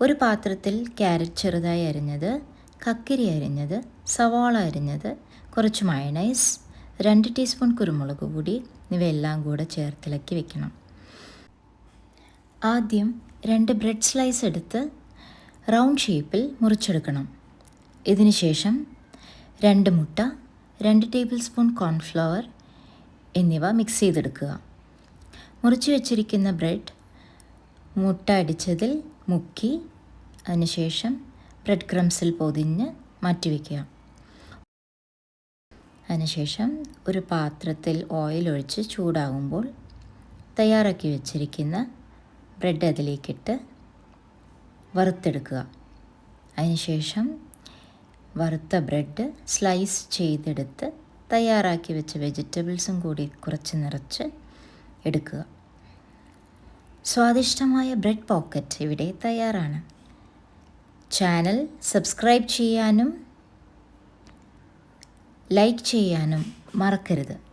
ഒരു പാത്രത്തിൽ ക്യാരറ്റ് ചെറുതായി അരിഞ്ഞത് കക്കിരി അരിഞ്ഞത് സവാള അരിഞ്ഞത് കുറച്ച് മയണൈസ് രണ്ട് ടീസ്പൂൺ കുരുമുളക് പൊടി ഇവയെല്ലാം കൂടെ ചേർത്തിളക്കി വെക്കണം. ആദ്യം രണ്ട് ബ്രെഡ് സ്ലൈസ് എടുത്ത് റൗണ്ട് ഷേപ്പിൽ മുറിച്ചെടുക്കണം. ഇതിന് ശേഷം രണ്ട് മുട്ട രണ്ട് ടേബിൾ സ്പൂൺ കോൺഫ്ലവർ എന്നിവ മിക്സ് ചെയ്തെടുക്കുക. മുറിച്ച് വെച്ചിരിക്കുന്ന ബ്രെഡ് മുട്ട അടിച്ചതിൽ മുക്കി അതിനുശേഷം ബ്രെഡ് ക്രംസിൽ പൊതിഞ്ഞ് മാറ്റിവെക്കുക അതിനുശേഷം ഒരു പാത്രത്തിൽ ഓയിൽ ഒഴിച്ച് ചൂടാകുമ്പോൾ തയ്യാറാക്കി വെച്ചിരിക്കുന്ന ബ്രെഡ് അതിലേക്കിട്ട് വറുത്തെടുക്കുക. അതിനുശേഷം വറുത്ത ബ്രെഡ് സ്ലൈസ് ചെയ്തെടുത്ത് തയ്യാറാക്കി വെച്ച വെജിറ്റബിൾസും കൂടി കുറച്ച് നിറച്ച് എടുക്കുക. സ്വാദിഷ്ടമായ ബ്രെഡ് പോക്കറ്റ് ഇവിടെ തയ്യാറാണ്. ചാനൽ സബ്സ്ക്രൈബ് ചെയ്യാനും ലൈക്ക് ചെയ്യാനും മറക്കരുത്.